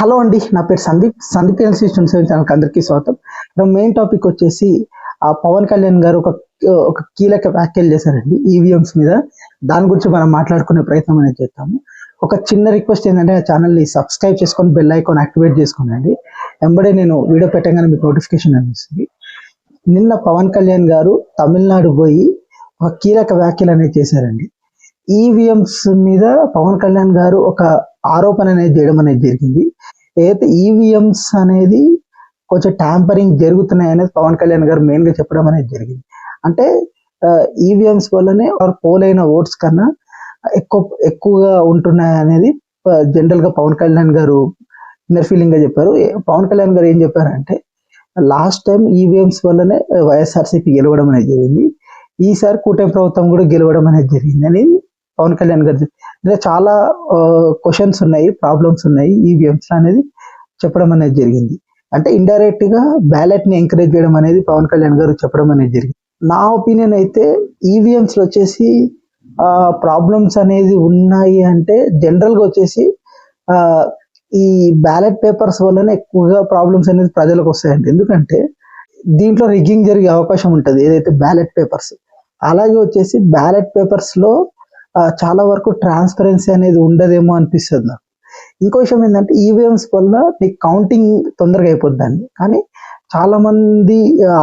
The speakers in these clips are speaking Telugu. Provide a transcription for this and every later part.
హలో అండి నా పేరు సందీప్. సందీప్ ఎల్సీ స్టూడెంట్స్ ఛానల్కి అందరికీ స్వాగతం. మెయిన్ టాపిక్ వచ్చేసి ఆ పవన్ కళ్యాణ్ గారు ఒక ఒక కీలక వ్యాఖ్యలు చేశారండి ఈవీఎంస్ మీద. దాని గురించి మనం మాట్లాడుకునే ప్రయత్నం అనేది చేస్తాము ఒక చిన్న రిక్వెస్ట్ ఏంటంటే ఆ ఛానల్ని సబ్స్క్రైబ్ చేసుకొని బెల్ ఐకాన్ యాక్టివేట్ చేసుకోనండి వెంబడే నేను వీడియో పెట్టగానే మీకు నోటిఫికేషన్ అందిస్తుంది. నిన్న పవన్ కళ్యాణ్ గారు తమిళనాడు పోయి ఒక కీలక వ్యాఖ్యలు అనేది చేశారండి. ఈవీఎంస్ మీద పవన్ కళ్యాణ్ గారు ఒక ఆరోపణ అనేది చేయడం అనేది జరిగింది. ఏదైతే ఈవీఎంస్ అనేది కొంచెం ట్యాంపరింగ్ జరుగుతున్నాయి అనేది పవన్ కళ్యాణ్ గారు మెయిన్గా చెప్పడం అనేది జరిగింది. అంటే ఈవీఎంస్ వల్లనే వారు పోలైన ఓట్స్ కన్నా ఎక్కువ ఎక్కువగా ఉంటున్నాయి అనేది జనరల్గా పవన్ కళ్యాణ్ గారు ఇన్నర్ ఫీలింగ్గా చెప్పారు. పవన్ కళ్యాణ్ గారు ఏం చెప్పారంటే లాస్ట్ టైం ఈవీఎంస్ వల్లనే వైఎస్ఆర్సీపీ గెలవడం అనేది జరిగింది. ఈసారి కూటమి ప్రభుత్వం కూడా గెలవడం అనేది జరిగింది అనేది పవన్ కళ్యాణ్ గారు అంటే చాలా క్వశ్చన్స్ ఉన్నాయి ప్రాబ్లమ్స్ ఉన్నాయి. ఈవీఎంస్ అనేది చెప్పడం అనేది జరిగింది. అంటే ఇండైరెక్ట్గా బ్యాలెట్ని ఎంకరేజ్ చేయడం అనేది పవన్ కళ్యాణ్ గారు చెప్పడం అనేది జరిగింది. నా ఒపీనియన్ అయితే ఈవీఎంస్లో వచ్చేసి ప్రాబ్లమ్స్ అనేది ఉన్నాయి అంటే జనరల్గా వచ్చేసి ఈ బ్యాలెట్ పేపర్స్ వల్లనే ఎక్కువగా ప్రాబ్లమ్స్ అనేది ప్రజలకు వస్తాయండి. ఎందుకంటే దీంట్లో రిగ్గింగ్ జరిగే అవకాశం ఉంటుంది ఏదైతే బ్యాలెట్ పేపర్స్ అలాగే వచ్చేసి బ్యాలెట్ పేపర్స్లో చాలా వరకు ట్రాన్స్పరెన్సీ అనేది ఉండదేమో అనిపిస్తుంది నాకు. ఇంకో విషయం ఏంటంటే ఈవీఎంస్ వల్ల నీకు కౌంటింగ్ తొందరగా అయిపోద్దండి. కానీ చాలామంది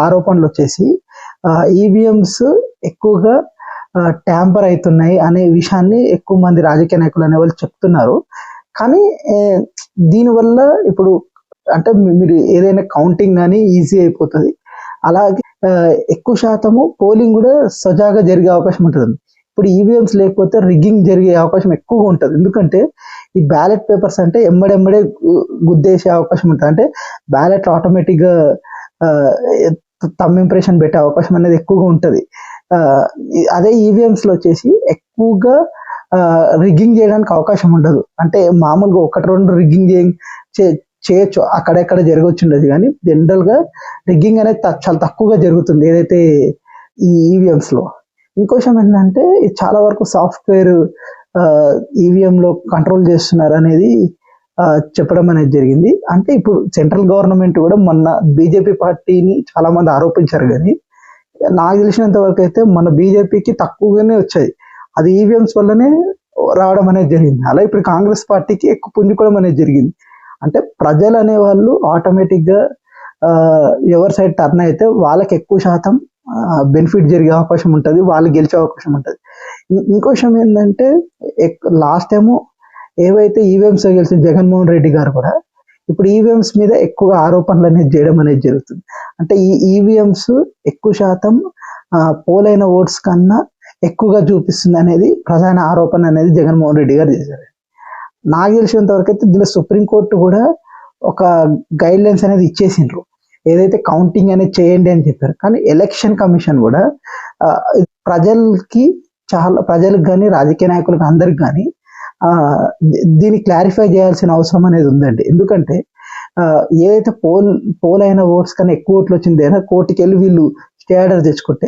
ఆరోపణలు వచ్చేసి ఈవీఎంస్ ఎక్కువగా ట్యాంపర్ అవుతున్నాయి అనే విషయాన్ని ఎక్కువ మంది రాజకీయ నాయకులు అనే వాళ్ళు చెప్తున్నారు. కానీ దీనివల్ల ఇప్పుడు అంటే మీరు ఏదైనా కౌంటింగ్ కానీ ఈజీ అయిపోతుంది. అలాగే ఎక్కువ శాతము పోలింగ్ కూడా సజాగా జరిగే అవకాశం ఉంటుంది ఇప్పుడు ఈవీఎంస్ లేకపోతే రిగ్గింగ్ జరిగే అవకాశం ఎక్కువగా ఉంటుంది. ఎందుకంటే ఈ బ్యాలెట్ పేపర్స్ అంటే ఎమ్మడెమ్మడే గుద్దేసే అవకాశం ఉంటుంది. అంటే బ్యాలెట్ ఆటోమేటిక్గా తమ్ ఇంప్రెషన్ పెట్టే అవకాశం అనేది ఎక్కువగా ఉంటుంది. అదే ఈవీఎంస్లో వచ్చేసి ఎక్కువగా రిగ్గింగ్ చేయడానికి అవకాశం ఉండదు. అంటే మామూలుగా ఒకటి రెండు రిగ్గింగ్ చేయొచ్చు. అక్కడెక్కడ జరగొచ్చుండదు కానీ జనరల్గా రిగ్గింగ్ అనేది త- చాలా తక్కువగా జరుగుతుంది. ఏదైతే ఈ ఈవీఎంస్లో ఇంకో విషయం ఏంటంటే ఇది చాలా వరకు సాఫ్ట్వేర్ ఈవీఎంలో కంట్రోల్ చేస్తున్నారు అనేది చెప్పడం అనేది జరిగింది. అంటే ఇప్పుడు సెంట్రల్ గవర్నమెంట్ కూడా మొన్న బీజేపీ పార్టీని చాలా మంది ఆరోపించారు కానీ నాకు తెలిసినంత వరకు అయితే మన బీజేపీకి తక్కువగానే వచ్చాయి. అది ఈవీఎంస్ వల్లనే రావడం అనేది జరిగింది. అలా ఇప్పుడు కాంగ్రెస్ పార్టీకి ఎక్కువ పుంజుకోవడం అనేది జరిగింది. అంటే ప్రజలు అనే వాళ్ళు ఎవరి సైడ్ టర్న్ అయితే వాళ్ళకి ఎక్కువ శాతం బెనిఫిట్ జరిగే అవకాశం ఉంటుంది వాళ్ళు గెలిచే అవకాశం ఉంటుంది. ఇంకో విషయం ఏంటంటే లాస్ట్ టైము ఏవైతే ఈవీఎంస్ గెలిచిన జగన్మోహన్ రెడ్డి గారు కూడా ఇప్పుడు ఈవీఎంస్ మీద ఎక్కువ ఆరోపణలు అనేది చేయడం అనేది జరుగుతుంది. అంటే ఈ ఈవీఎంస్ ఎక్కువ శాతం పోలైన ఓట్స్ కన్నా ఎక్కువగా చూపిస్తుంది అనేది ప్రధాన ఆరోపణ అనేది జగన్మోహన్ రెడ్డి గారు చేశారు. నాకు తెలిసినంత వరకు అయితే దీనిలో సుప్రీంకోర్టు కూడా ఒక గైడ్ లైన్స్ అనేది ఇచ్చేసిండ్రు. ఏదైతే కౌంటింగ్ అనేది చేయండి అని చెప్పారు. కానీ ఎలక్షన్ కమిషన్ కూడా ప్రజలకి చాలా ప్రజలకు కానీ రాజకీయ నాయకులకు అందరికి కానీ దీన్ని క్లారిఫై చేయాల్సిన అవసరం అనేది ఉందండి. ఎందుకంటే ఏదైతే పోల్ పోల్ అయిన ఓట్స్ కన్నా ఎక్కువ ఓట్లు వచ్చింది అయినా కోర్టుకి వెళ్ళి వీళ్ళు స్టే ఆర్డర్ తెచ్చుకుంటే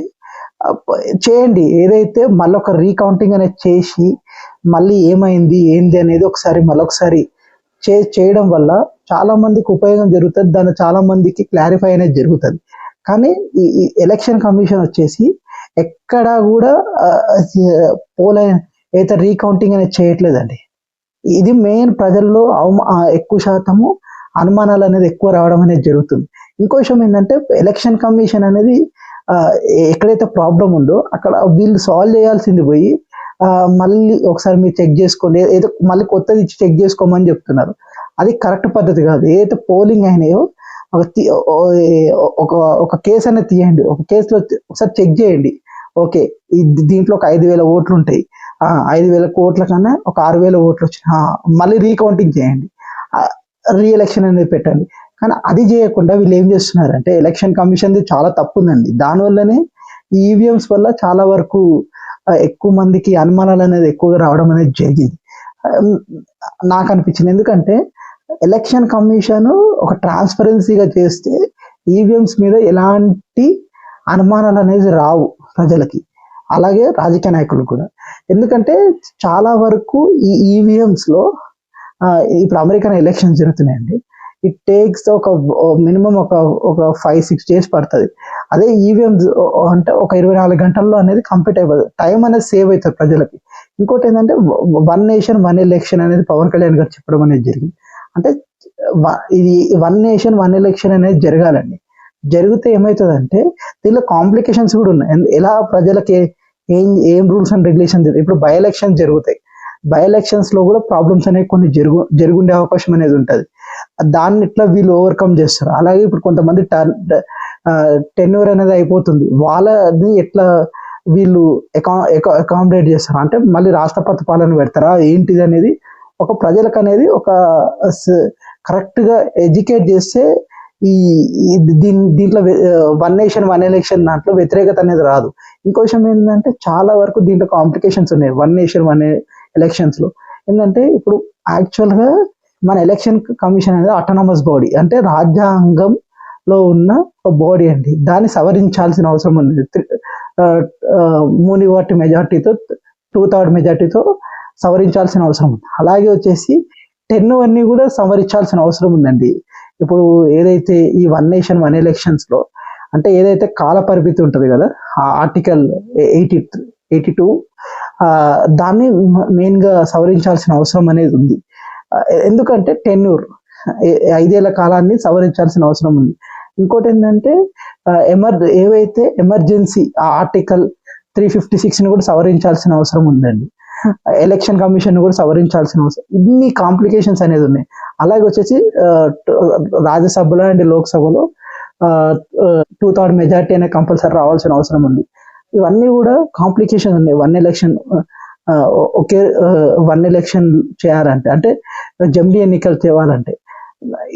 చేయండి. ఏదైతే మళ్ళీ ఒక రీకౌంటింగ్ అనేది చేసి మళ్ళీ ఏమైంది ఏంది అనేది ఒకసారి మళ్ళొకసారి చే చేయడం వల్ల చాలా మందికి ఉపయోగం జరుగుతుంది. దాని చాలా మందికి క్లారిఫై అనేది జరుగుతుంది. కానీ ఈ ఎలక్షన్ కమిషన్ వచ్చేసి ఎక్కడా కూడా పోల్ అయితే రీకౌంటింగ్ అనేది చేయట్లేదండి. ఇది మెయిన్ ప్రజల్లో ఎక్కువ శాతము అనుమానాలు అనేది ఎక్కువ రావడం అనేది జరుగుతుంది. ఇంకో విషయం ఏంటంటే ఎలక్షన్ కమిషన్ అనేది ఎక్కడైతే ప్రాబ్లం ఉందో అక్కడ వీళ్ళు సాల్వ్ చేయాల్సింది పోయి మళ్ళీ ఒకసారి మీరు చెక్ చేసుకోండి. ఏదో మళ్ళీ కొత్తది ఇచ్చి చెక్ చేసుకోమని చెప్తున్నారు. అది కరెక్ట్ పద్ధతి కాదు. ఏదైతే పోలింగ్ అయినాయో ఒక తీ- ఒక ఒక కేసు అనేది తీయండి. ఒక కేసులో ఒకసారి చెక్ చేయండి. ఓకే దీంట్లో ఒక ఐదు వేల ఓట్లు ఉంటాయి. ఐదు వేల కోట్ల కన్నా ఒక ఆరు వేల ఓట్లు వచ్చినాయి మళ్ళీ రీకౌంటింగ్ చేయండి. రీఎలక్షన్ అనేది పెట్టండి. కానీ అది చేయకుండా వీళ్ళు ఏం చేస్తున్నారంటే ఎలక్షన్ కమిషన్ది చాలా తప్పు ఉందండి దానివల్లనే ఈవీఎంస్ వల్ల చాలా వరకు ఎక్కువ మందికి అనుమానాలు అనేది ఎక్కువగా రావడం అనేది జరిగింది. నాకు అనిపించింది. ఎందుకంటే ఎలక్షన్ కమిషన్ ఒక ట్రాన్స్పరెన్సీగా చేస్తే ఈవీఎంస్ మీద ఎలాంటి అనుమానాలు అనేది రావు ప్రజలకి. అలాగే రాజకీయ నాయకులు కూడా. ఎందుకంటే చాలా వరకు ఈ ఈవీఎంస్లో ఇప్పుడు అమెరికన్ ఎలక్షన్స్ జరుగుతున్నాయండి. ఇట్ టేక్స్ ఒక మినిమం ఒక ఒక ఫైవ్ సిక్స్ డేస్ పడుతుంది. అదే ఈవీఎం అంటే ఒక ఇరవై నాలుగు గంటల్లో అనేది కంప్లీట్ టైం అనేది సేవ్ అవుతుంది ప్రజలకి. ఇంకోటి ఏంటంటే వన్ నేషన్ వన్ ఎలక్షన్ అనేది పవన్ కళ్యాణ్ గారు చెప్పడం అనేది జరిగింది. అంటే ఇది వన్ నేషన్ వన్ ఎలక్షన్ అనేది జరగాలండి. జరిగితే ఏమవుతుందంటే దీనిలో కాంప్లికేషన్స్ కూడా ఉన్నాయి. ఎలా ప్రజలకి ఏం ఏం రూల్స్ అండ్ రెగ్యులేషన్స్ ఇప్పుడు బై ఎలక్షన్స్ జరుగుతాయి. బై ఎలక్షన్స్లో కూడా ప్రాబ్లమ్స్ అనేవి కొన్ని జరుగు జరుగుండే అవకాశం అనేది ఉంటుంది. దాన్ని ఇట్లా వీళ్ళు ఓవర్కమ్ చేస్తారు. అలాగే ఇప్పుడు కొంతమంది టెన్యూర్ అనేది అయిపోతుంది. వాళ్ళని ఎట్లా వీళ్ళు అకామిడేట్ చేస్తారు? అంటే మళ్ళీ రాష్ట్రపతి పాలన పెడతారా? ఏంటిది అనేది ఒక ప్రజలకు అనేది ఒక కరెక్ట్గా ఎడ్యుకేట్ చేస్తే ఈ దీని దీంట్లో వన్ నేషన్ వన్ ఎలక్షన్ దాంట్లో వ్యతిరేకత అనేది రాదు. ఇంకో విషయం ఏంటంటే చాలా వరకు దీంట్లో కాంప్లికేషన్స్ ఉన్నాయి. వన్ నేషన్ వన్ ఎలక్షన్స్లో ఏంటంటే ఇప్పుడు యాక్చువల్గా మన ఎలక్షన్ కమిషన్ అనేది ఆటోనమస్ బాడీ అంటే రాజ్యాంగంలో ఉన్న ఒక బాడీ అండి. దాన్ని సవరించాల్సిన అవసరం ఉంది. మూని వాటి మెజార్టీతో టూ థర్డ్ మెజార్టీతో సవరించాల్సిన అవసరం ఉంది. అలాగే వచ్చేసి టెన్ అన్నీ కూడా సవరించాల్సిన అవసరం ఉందండి. ఇప్పుడు ఏదైతే ఈ వన్ నేషన్ వన్ ఎలక్షన్స్లో అంటే ఏదైతే కాల పరిమితి ఉంటుంది కదా ఆ ఆర్టికల్ ఎయిటీ ఎయిటీ టూ దాన్ని మెయిన్గా సవరించాల్సిన అవసరం అనేది ఉంది. ఎందుకంటే టెన్యూర్. ఐదేళ్ళ కాలాన్ని సవరించాల్సిన అవసరం ఉంది. ఇంకోటి ఏంటంటే ఎమర్ ఏవైతే ఎమర్జెన్సీ ఆ ఆర్టికల్ త్రీ ఫిఫ్టీ సిక్స్ని కూడా సవరించాల్సిన అవసరం ఉందండి. ఎలక్షన్ కమిషన్ కూడా సవరించాల్సిన అవసరం. ఇన్ని కాంప్లికేషన్స్ అనేది ఉన్నాయి. అలాగే వచ్చేసి రాజ్యసభలో అండ్ లోక్సభలో టూ థర్డ్ మెజార్టీ అనే కంపల్సరీ రావాల్సిన అవసరం ఉంది. ఇవన్నీ కూడా కాంప్లికేషన్ ఉన్నాయి. వన్ ఎలక్షన్ ఒకే వన్ ఎలక్షన్ చేయాలంటే అంటే జమిలీ ఎన్నికలు చేయాలంటే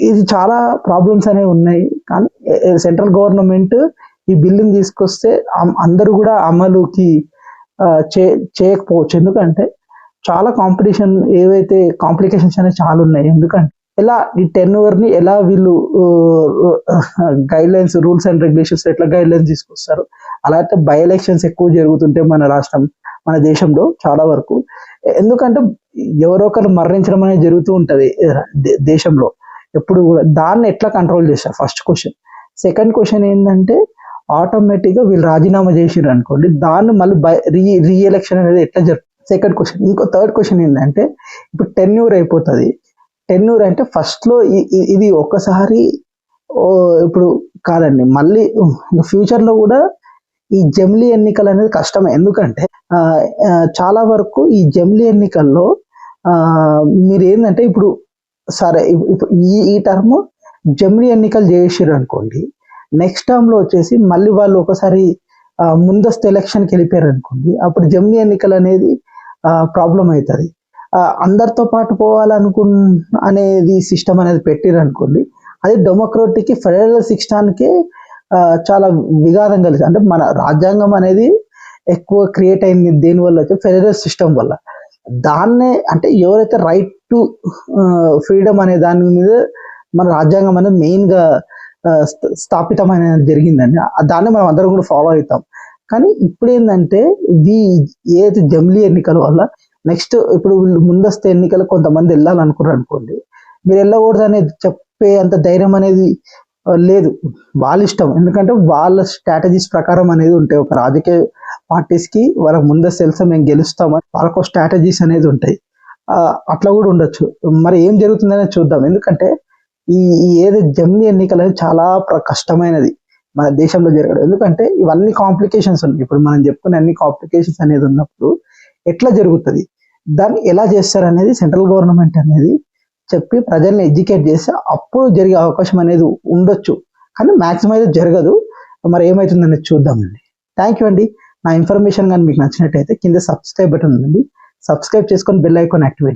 ఇది చాలా ప్రాబ్లమ్స్ అనేవి ఉన్నాయి. కానీ సెంట్రల్ గవర్నమెంట్ ఈ బిల్లుని తీసుకొస్తే అందరూ కూడా అమలుకి చే చేయకపోవచ్చు. ఎందుకంటే చాలా కాంపిటీషన్ ఏవైతే కాంప్లికేషన్స్ అనేవి చాలా ఉన్నాయి. ఎందుకంటే ఎలా ఈ టెన్ ఓవర్ని ఎలా వీళ్ళు guidelines rules and regulations ఎట్లా గైడ్ లైన్స్ తీసుకొస్తారు అలాగే బై ఎలక్షన్స్ ఎక్కువ జరుగుతుంటే మన రాష్ట్రం మన దేశంలో చాలా వరకు. ఎందుకంటే ఎవరో ఒకరు మరణించడం అనేది జరుగుతూ ఉంటుంది దేశంలో. ఎప్పుడు కూడా దాన్ని ఎట్లా కంట్రోల్ చేస్తారు? ఫస్ట్ క్వశ్చన్ సెకండ్ క్వశ్చన్ ఏంటంటే ఆటోమేటిక్గా వీళ్ళు రాజీనామా చేసిర్రు అనుకోండి దాన్ని మళ్ళీ బై రీ రీఎలక్షన్ అనేది ఎట్లా జరుగుతుంది సెకండ్ క్వశ్చన్ ఇంకో థర్డ్ క్వశ్చన్ ఏంటంటే ఇప్పుడు టెన్యూర్ అయిపోతుంది. టెన్యూర్ అంటే ఫస్ట్లో ఇది ఒక్కసారి ఇప్పుడు కాదండి మళ్ళీ ఫ్యూచర్లో కూడా ఈ జమిలీ ఎన్నికలు అనేది కష్టమే. ఎందుకంటే చాలా వరకు ఈ జమిలీ ఎన్నికల్లో మీరు ఏంటంటే ఇప్పుడు సరే ఈ ఈ టర్మ్ జమిలీ ఎన్నికలు చేసిర్రు అనుకోండి నెక్స్ట్ టర్మ్లో వచ్చేసి మళ్ళీ వాళ్ళు ఒకసారి ముందస్తు ఎలక్షన్కి వెళ్ళిపోయారు అనుకోండి అప్పుడు జమిలీ ఎన్నికలు అనేది ప్రాబ్లం అవుతుంది. అందరితో పాటు పోవాలనుకు అనేది సిస్టమ్ అనేది పెట్టిరు అనుకోండి అది డెమోక్రటిక్ ఫెడరల్ సిస్టానికి చాలా విఘాతం కలిసి అంటే మన రాజ్యాంగం అనేది ఎక్కువ క్రియేట్ అయింది దేని వల్ల వచ్చి ఫెడరల్ సిస్టమ్ వల్ల. దాన్నే అంటే ఎవరైతే రైట్ టు ఫ్రీడమ్ అనే దాని మీద మన రాజ్యాంగం అనేది మెయిన్గా స్థ- స్థాపితమైన జరిగిందండి. దాన్ని మనం అందరం కూడా ఫాలో అవుతాం. కానీ ఇప్పుడు ఏంటంటే ఇది ఏదైతే జమిలీ ఎన్నికల వల్ల నెక్స్ట్ ఇప్పుడు ముందస్తు ఎన్నికలు కొంతమంది వెళ్ళాలనుకున్నారు అనుకోండి మీరు వెళ్ళకూడదు అనేది చెప్పే అంత ధైర్యం అనేది లేదు. వాళ్ళ ఇష్టం. ఎందుకంటే వాళ్ళ స్ట్రాటజీస్ ప్రకారం అనేది ఉంటాయి ఒక రాజకీయ పార్టీస్కి వాళ్ళకి ముందస్తు తెలుసా మేము గెలుస్తామని వాళ్ళకు స్ట్రాటజీస్ అనేది ఉంటాయి. అట్లా కూడా ఉండొచ్చు. మరి ఏం జరుగుతుందనే చూద్దాం. ఎందుకంటే ఈ ఏది జమిలీ ఎన్నికలు అనేది చాలా ప్ర- కష్టమైనది మన దేశంలో జరగడం. ఎందుకంటే ఇవన్నీ కాంప్లికేషన్స్ ఉన్నాయి. ఇప్పుడు మనం చెప్పుకునే అన్ని కాంప్లికేషన్స్ అనేది ఉన్నప్పుడు ఎట్లా జరుగుతుంది? దాన్ని ఎలా చేస్తారు అనేది సెంట్రల్ గవర్నమెంట్ అనేది చెప్పి ప్రజల్ని ఎడ్యుకేట్ చేస్తే అప్పుడు జరిగే అవకాశం అనేది ఉండొచ్చు. కానీ మ్యాక్సిమం అయితే జరగదు. మరి ఏమవుతుందనేది చూద్దామండి. థ్యాంక్ యూ అండి. నా ఇన్ఫర్మేషన్ కానీ మీకు నచ్చినట్టయితే కింద సబ్స్క్రైబ్ బటన్ ఉందండి. సబ్స్క్రైబ్ చేసుకొని బెల్ ఐకాన్ యాక్టివేట్